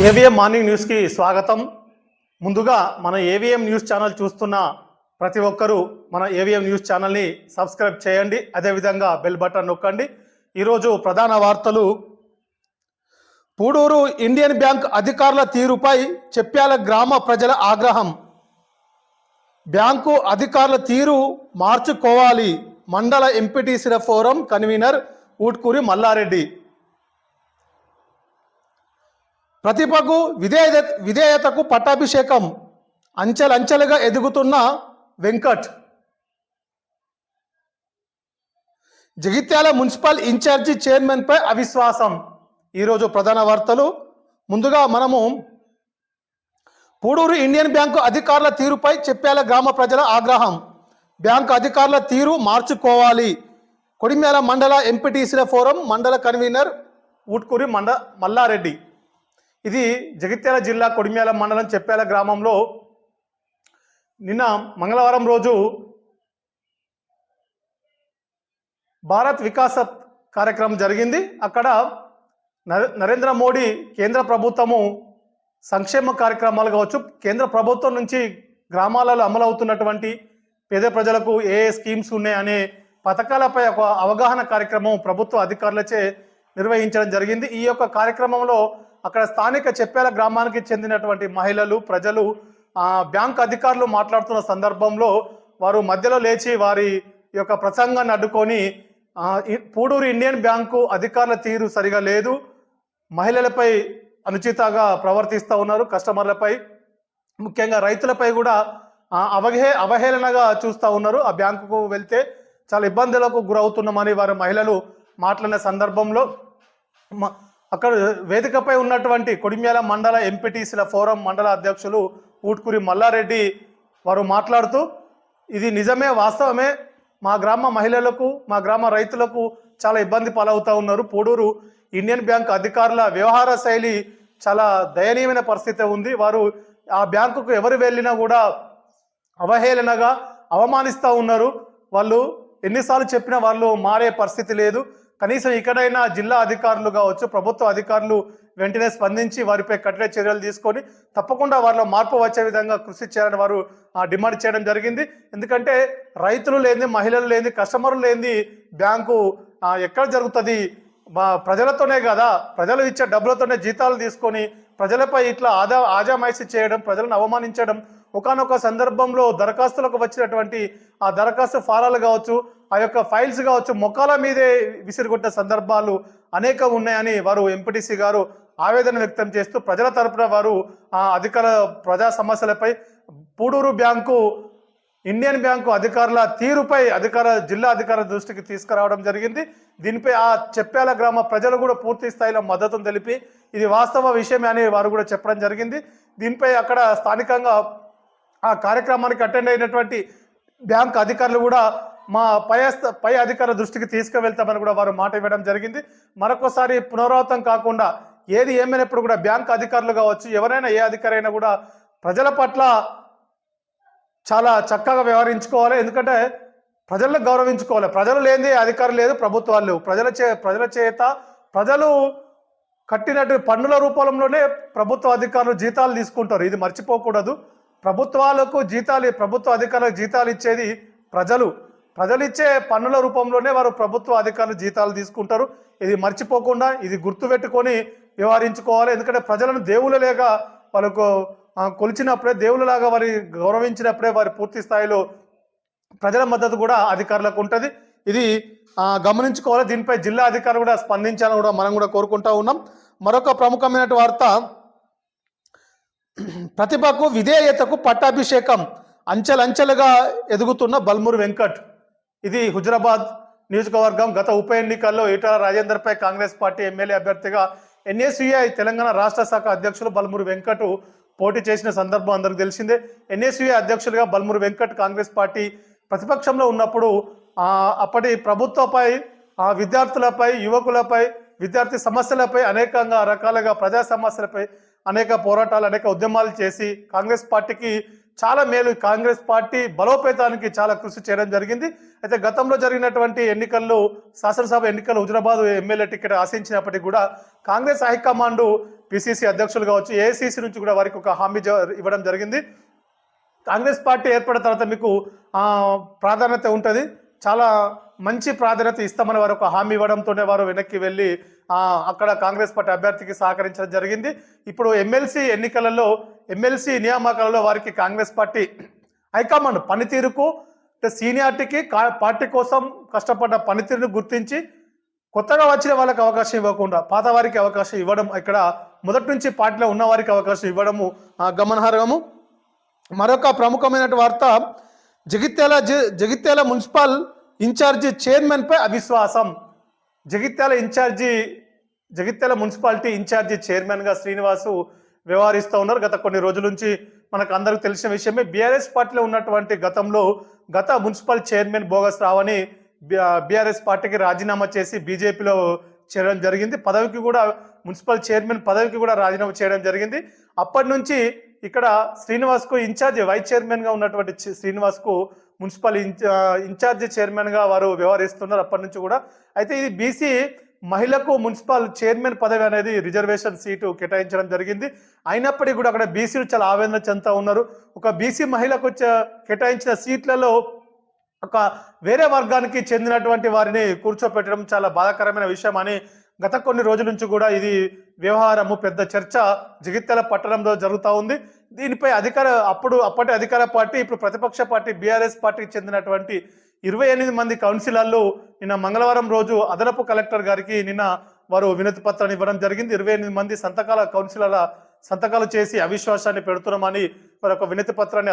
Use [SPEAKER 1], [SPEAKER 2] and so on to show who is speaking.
[SPEAKER 1] AVM morning న్యూస్కి స్వాగతం. ముందుగా మన ఏవిఎం న్యూస్ ఛానల్ చూస్తున్న ప్రతి ఒక్కరూ మన ఏవిఎం న్యూస్ ఛానల్ని సబ్స్క్రైబ్ చేయండి. అదేవిధంగా బెల్ బటన్ నొక్కండి. ఈరోజు ప్రధాన వార్తలు. పూడూరు ఇండియన్ బ్యాంక్ అధికారుల తీరుపై చెప్పాల గ్రామ ప్రజల ఆగ్రహం. బ్యాంకు అధికారుల తీరు మార్చుకోవాలి. మండల ఎంపీటీసీల ఫోరం కన్వీనర్ ఊట్కూరి మల్లారెడ్డి. ప్రతిభకు విధేయత విధేయతకు పట్టాభిషేకం అంచెలంచెలుగా ఎదుగుతున్న వెంకట్. జగిత్యాల మున్సిపల్ ఇన్ఛార్జి చైర్మన్పై అవిశ్వాసం. ఈరోజు ప్రధాన వార్తలు. ముందుగా మనము పూడూరు ఇండియన్ బ్యాంకు అధికారుల తీరుపై చెప్పాల గ్రామ ప్రజల ఆగ్రహం. బ్యాంకు అధికారుల తీరు మార్చుకోవాలి. కొడిమ్యాల మండల ఎంపీటీసీల ఫోరం మండల కన్వీనర్ ఊట్కూరి మండ మల్లారెడ్డి. ఇది జగిత్యాల జిల్లా కొడిమ్యాల మండలం చెప్పాల గ్రామంలో నిన్న మంగళవారం రోజు భారత్ వికాస కార్యక్రమం జరిగింది. అక్కడ నరేంద్ర మోడీ కేంద్ర ప్రభుత్వము సంక్షేమ కార్యక్రమాలు కావచ్చు కేంద్ర ప్రభుత్వం నుంచి గ్రామాలలో అమలవుతున్నటువంటి పేద ప్రజలకు ఏ ఏ స్కీమ్స్ ఉన్నాయనే పథకాలపై ఒక అవగాహన కార్యక్రమం ప్రభుత్వ అధికారులచే నిర్వహించడం జరిగింది. ఈ యొక్క కార్యక్రమంలో అక్కడ స్థానిక చెప్పేల గ్రామానికి చెందినటువంటి మహిళలు ప్రజలు బ్యాంక్ అధికారులు మాట్లాడుతున్న సందర్భంలో వారు మధ్యలో లేచి వారి యొక్క ప్రసంగాన్ని అడ్డుకొని పూడూరు ఇండియన్ బ్యాంకు అధికారుల తీరు సరిగా లేదు. మహిళలపై అనుచితంగా ప్రవర్తిస్తూ ఉన్నారు. కస్టమర్లపై ముఖ్యంగా రైతులపై కూడా అవహే అవహేళనగా చూస్తూ ఉన్నారు. ఆ బ్యాంకుకు వెళ్తే చాలా ఇబ్బందులకు గురవుతున్నామని వారు మహిళలు మాట్లాడిన సందర్భంలో మ- అక్కడ వేదికపై ఉన్నటువంటి కొడిమ్యాల మండల ఎంపీటీసీల ఫోరం మండల అధ్యక్షులు ఊట్కూరి మల్లారెడ్డి వారు మాట్లాడుతూ ఇది నిజమే వాస్తవమే. మా గ్రామ మహిళలకు మా గ్రామ రైతులకు చాలా ఇబ్బంది పాలవుతూ ఉన్నారు. పూడూరు ఇండియన్ బ్యాంక్ అధికారుల వ్యవహార శైలి చాలా దయనీయమైన పరిస్థితి ఉంది. వారు ఆ బ్యాంకుకు ఎవరు వెళ్ళినా కూడా అవహేళనగా అవమానిస్తూ ఉన్నారు. వాళ్ళు ఎన్నిసార్లు చెప్పినా వాళ్ళు మారే పరిస్థితి లేదు. కనీసం ఇక్కడైనా జిల్లా అధికారులు కావచ్చు ప్రభుత్వ అధికారులు వెంటనే స్పందించి వారిపై కఠిన చర్యలు తీసుకొని తప్పకుండా వారిలో మార్పు వచ్చే విధంగా కృషి చేయాలని వారు ఆ, డిమాండ్ చేయడం జరిగింది. ఎందుకంటే రైతులు లేని మహిళలు లేని కస్టమర్లు లేని బ్యాంకు ఎక్కడ జరుగుతుంది? మా ప్రజలతోనే కదా. ప్రజలు ఇచ్చే డబ్బులతోనే జీతాలు తీసుకొని ప్రజలపై ఇట్లా ఆదా ఆజామైసి చేయడం ప్రజలను అవమానించడం ఒకానొక సందర్భంలో దరఖాస్తులకు వచ్చినటువంటి ఆ దరఖాస్తు ఫారాలు కావచ్చు ఆ యొక్క ఫైల్స్ కావచ్చు మొక్కల మీదే విసిరిగొట్టిన సందర్భాలు అనేక ఉన్నాయని వారు ఎంపీటీసీ గారు ఆవేదన వ్యక్తం చేస్తూ ప్రజల తరపున వారు ఆ అధికార ప్రజా సమస్యలపై పూడూరు బ్యాంకు ఇండియన్ బ్యాంకు అధికారుల తీరుపై అధికార జిల్లా అధికార దృష్టికి తీసుకురావడం జరిగింది. దీనిపై ఆ చెప్పాల గ్రామ ప్రజలు కూడా పూర్తి స్థాయిలో మద్దతును తెలిపి ఇది వాస్తవ విషయమే అని వారు కూడా చెప్పడం జరిగింది. దీనిపై అక్కడ స్థానికంగా ఆ కార్యక్రమానికి అటెండ్ అయినటువంటి బ్యాంక్ అధికారులు కూడా మా పై పై అధికార దృష్టికి తీసుకువెళ్తామని కూడా వారు మాట ఇవ్వడం జరిగింది. మరొకసారి పునరావృతం కాకుండా ఏది ఏమైనప్పుడు కూడా బ్యాంక్ అధికారులు కావచ్చు ఎవరైనా ఏ అధికారైనా కూడా ప్రజల పట్ల చాలా చక్కగా వ్యవహరించుకోవాలి. ఎందుకంటే ప్రజలను గౌరవించుకోవాలి. ప్రజలు లేని అధికారులు లేదు ప్రభుత్వాలు లేవు. ప్రజల చే ప్రజల చేత ప్రజలు కట్టినట్టు పన్నుల రూపంలోనే ప్రభుత్వ అధికారులు జీతాలు తీసుకుంటారు. ఇది మర్చిపోకూడదు. ప్రభుత్వాలకు జీతాలు ప్రభుత్వ అధికారులకు జీతాలు ఇచ్చేది ప్రజలు. ప్రజలు ఇచ్చే పన్నుల రూపంలోనే వారు ప్రభుత్వ అధికారులు జీతాలు తీసుకుంటారు. ఇది మర్చిపోకుండా ఇది గుర్తుపెట్టుకొని వ్యవహరించుకోవాలి. ఎందుకంటే ప్రజలను దేవుళ్ళలేగా వాళ్ళకు కొలిచినప్పుడే దేవుళ్ళలాగా వారి గౌరవించినప్పుడే వారి పూర్తి స్థాయిలో ప్రజల మద్దతు కూడా అధికారులకు ఉంటుంది. ఇది గమనించుకోవాలి. దీనిపై జిల్లా అధికారులు కూడా స్పందించాలని కూడా మనం కూడా కోరుకుంటా ఉన్నాం. మరొక ప్రముఖమైన వార్త. ప్రతిభకు విధేయతకు పట్టాభిషేకం అంచెలంచెలుగా ఎదుగుతున్న బల్మూరు వెంకట్. ఇది హుజరాబాద్ నియోజకవర్గం గత ఉప ఎన్నికల్లో ఈటల రాజేందర్పై కాంగ్రెస్ పార్టీ ఎమ్మెల్యే అభ్యర్థిగా ఎన్ఎస్యుఐ తెలంగాణ రాష్ట్ర శాఖ అధ్యక్షులు బల్మూరు వెంకట్ పోటీ చేసిన సందర్భం అందరికి తెలిసిందే. ఎన్ఎస్యుఏ అధ్యక్షులుగా బల్మూరు వెంకట్ కాంగ్రెస్ పార్టీ ప్రతిపక్షంలో ఉన్నప్పుడు అప్పటి ప్రభుత్వపై ఆ విద్యార్థులపై యువకులపై విద్యార్థి సమస్యలపై అనేకంగా రకాలుగా ప్రజా సమస్యలపై అనేక పోరాటాలు అనేక ఉద్యమాలు చేసి కాంగ్రెస్ పార్టీకి చాలా మేలు కాంగ్రెస్ పార్టీ బలోపేతానికి చాలా కృషి చేయడం జరిగింది. అయితే గతంలో జరిగినటువంటి ఎన్నికల్లో శాసనసభ ఎన్నికలు హుజరాబాద్ ఎమ్మెల్యే టికెట్ ఆశించినప్పటికీ కూడా కాంగ్రెస్ హైకమాండ్ పిసిసి అధ్యక్షులు కావచ్చు ఏసీసీ నుంచి కూడా వారికి ఒక హామీ జ- ఇవ్వడం జరిగింది. కాంగ్రెస్ పార్టీ ఏర్పడిన తర్వాత మీకు ప్రాధాన్యత ఉంటుంది. చాలా మంచి ప్రాధాన్యత ఇస్తామని వారు ఒక హామీ ఇవ్వడంతోనే వారు వెనక్కి వెళ్ళి అక్కడ కాంగ్రెస్ పార్టీ అభ్యర్థికి సహకరించడం జరిగింది. ఇప్పుడు ఎమ్మెల్సీ ఎన్నికలలో ఎమ్మెల్సీ నియామకాలలో వారికి కాంగ్రెస్ పార్టీ హైకమాండ్ పనితీరుకు సీనియార్టీకి సీనియారిటీకి పార్టీ కోసం కష్టపడ్డ పనితీరును గుర్తించి కొత్తగా వచ్చిన వాళ్ళకి అవకాశం ఇవ్వకుండా పాత వారికి అవకాశం ఇవ్వడం ఇక్కడ మొదటి నుంచి పార్టీలో ఉన్న వారికి అవకాశం ఇవ్వడము గమనార్హము. మరొక ప్రముఖమైన వార్త జగిత్యాల జగిత్యాల మున్సిపల్ ఇన్ఛార్జి చైర్మన్పై అవిశ్వాసం. Jagtial in-charge Jagtial municipality in-charge చైర్మన్గా శ్రీనివాసు వ్యవహరిస్తూ ఉన్నారు. గత కొన్ని రోజుల నుంచి మనకు అందరికి తెలిసిన విషయమే బీఆర్ఎస్ పార్టీలో ఉన్నటువంటి గతంలో గత మున్సిపల్ చైర్మన్ బోగస్ రావని బీఆర్ఎస్ పార్టీకి రాజీనామా చేసి బీజేపీలో చేయడం జరిగింది. పదవికి కూడా మున్సిపల్ చైర్మన్ పదవికి కూడా రాజీనామా చేయడం జరిగింది. అప్పటి నుంచి ఇక్కడ శ్రీనివాస్కు ఇన్ఛార్జ్ వైస్ చైర్మన్గా ఉన్నటువంటి శ్రీనివాస్కు మున్సిపల్ ఇన్- ఇన్ఛార్జ్ చైర్మన్గా వారు వ్యవహరిస్తున్నారు అప్పటి నుంచి కూడా. అయితే ఇది బీసీ మహిళకు మున్సిపల్ చైర్మన్ పదవి అనేది రిజర్వేషన్ సీటు కేటాయించడం జరిగింది. అయినప్పటికీ కూడా అక్కడ బీసీలు చాలా ఆవేదన చెందుతూ ఉన్నారు. ఒక బీసీ మహిళకు కేటాయించిన సీట్లలో ఒక వేరే వర్గానికి చెందినటువంటి వారిని కూర్చోపెట్టడం చాలా బాధాకరమైన విషయం అని గత కొన్ని రోజుల నుంచి కూడా ఇది వ్యవహారము పెద్ద చర్చ జగిత్యాల పట్టణంలో జరుగుతూ ఉంది. దీనిపై అధికార అప్పుడు అప్పటి అధికార పార్టీ ఇప్పుడు ప్రతిపక్ష పార్టీ బీఆర్ఎస్ పార్టీకి చెందినటువంటి ఇరవై ఎనిమిది మంది కౌన్సిలర్లు నిన్న మంగళవారం రోజు అదనపు కలెక్టర్ గారికి నిన్న వారు వినతి పత్రాన్ని ఇవ్వడం జరిగింది. ఇరవై ఎనిమిది మంది సంతకాల కౌన్సిలర్ల సంతకాలు చేసి అవిశ్వాసాన్ని పెడుతున్నామని వారు ఒక వినతి పత్రాన్ని